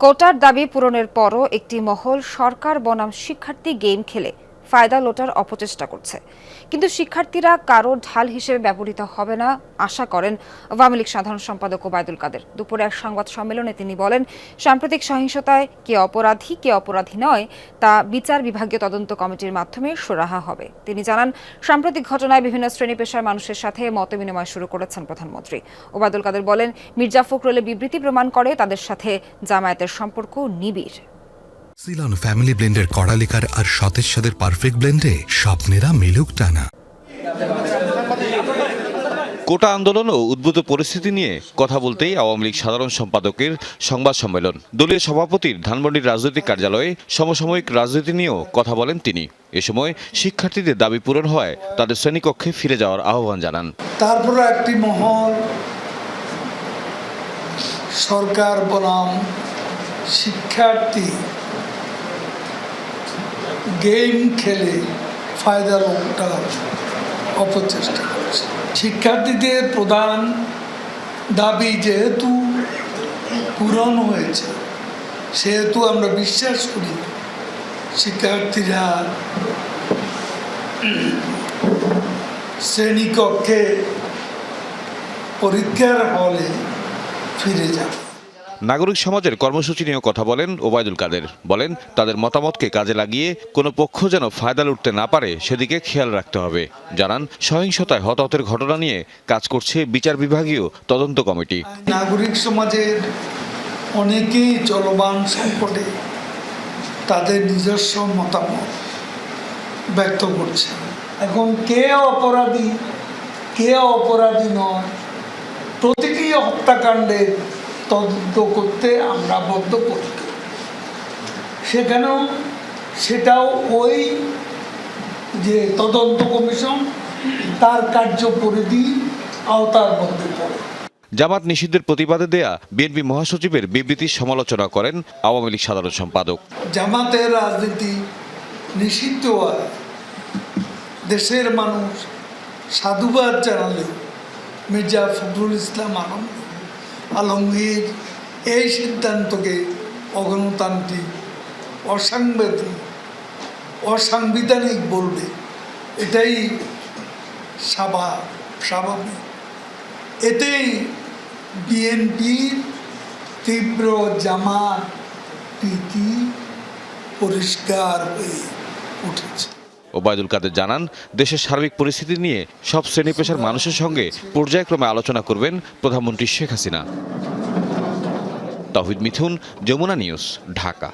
কোটার দাবি পূরণের পরও একটি মহল সরকার বনাম শিক্ষার্থী গেম খেলে। ফায়দা লোটার অপচেষ্টা করছে। কিন্তু শিক্ষার্থীরা কারও ঢাল হিসেবে ব্যবহৃত হবে না, আশা করেন আওয়ামী লীগ সাধারণ সম্পাদক ওবায়দুল কাদের। দুপুরে এক সংবাদ সম্মেলনে তিনি বলেন, সাম্প্রতিক সহিংসতায় কে অপরাধী কে অপরাধী নয়, তা বিচার বিভাগীয় তদন্ত কমিটির মাধ্যমে সুরাহা হবে। তিনি জানান, সাম্প্রতিক ঘটনায় বিভিন্ন শ্রেণি পেশার মানুষের সাথে মতবিনিময় শুরু করেছেন প্রধানমন্ত্রী। ওবায়দুল কাদের বলেন, মির্জা ফখরুলের বিবৃতি প্রমাণ করে তাদের সাথে জামায়াতের সম্পর্ক নিবিড়। সিলন ফ্যামিলি ব্লেন্ডের কড়ালিকার আর সতেজ সাদের পারফেক্ট ব্লেন্ডে স্বপ্নেরা মিলুক টানা। কোটা আন্দোলন ও উদ্ভূত পরিস্থিতি নিয়ে কথা বলতেই আওয়ামী লীগ সাধারণ সম্পাদকের সংবাদ সম্মেলন। দলীয় সভাপতির ধানমন্ডির রাজনৈতিক কার্যালয়ে সমসাময়িক রাজনীতি নিয়েও কথা বলেন তিনি। এ সময় শিক্ষার্থীদের দাবি পূরণ হয় তাদের শ্রেণীকক্ষে ফিরে যাওয়ার আহ্বান জানান। তারপরে একটি মহল সরকার বনাম শিক্ষার্থী গেম খেলে ফায়দার লোকটার অপচেষ্টা করছে। শিক্ষার্থীদের প্রধান দাবি যেহেতু পূরণ হয়েছে, সেহেতু আমরা বিশ্বাস করি শিক্ষার্থীরা শ্রেণীকক্ষে পরীক্ষার হলে ফিরে যাবে। নাগরিক সমাজের কর্মসূচি নিয়েও কথা বলেন ওবায়দুল কাদের। বলেন তাদের মতামতকে কাজে লাগিয়ে কোনো পক্ষ যেন ফায়দা লুটতে না পারে সেদিকে খেয়াল রাখতে হবে। জানান সহিংসতায় হতাহতের ঘটনা নিয়ে কাজ করছে বিচার বিভাগীয় তদন্ত কমিটি। নাগরিক সমাজের অনেকেই চলমান সংকটে তাদের নিজস্ব মতামত ব্যক্ত করছে। এখন কে অপরাধী কে অপরাধী নয় প্রতিটি হত্যাকাণ্ডের তদন্ত করতে আমরা বদ্ধপরিক সেখানেও সেটাও ওই যে তদন্ত কমিশন তার কার্যপরিধি আওতার মধ্যে পড়ে। জামাত নিষিদ্ধের প্রতিবাদে দেয়া বিএনপি মহাসচিবের বিবৃতির সমালোচনা করেন আওয়ামী লীগ সাধারণ সম্পাদক। জামাতের রাজনীতি নিষিদ্ধ হয়। দেশের মানুষ সাধুবাদ জানালেও মির্জা ফখরুল ইসলাম আলম আলমগীর এই সিদ্ধান্তকে অগণতান্ত্রিক, অসাংবিধানিক অসাংবিধানিক বলবে। এটাই স্বাভা স্বাভাবিক। এতেই বিএনপির তীব্র জামা প্রীতি পরিষ্কার হয়ে উঠেছে। ওবায়দুল কাদের জানান, দেশের সার্বিক পরিস্থিতি নিয়ে সব শ্রেণি পেশার মানুষের সঙ্গে পর্যায়ক্রমে আলোচনা করবেন প্রধানমন্ত্রী শেখ হাসিনা। তহিদ মিথুন, যমুনা নিউজ, ঢাকা।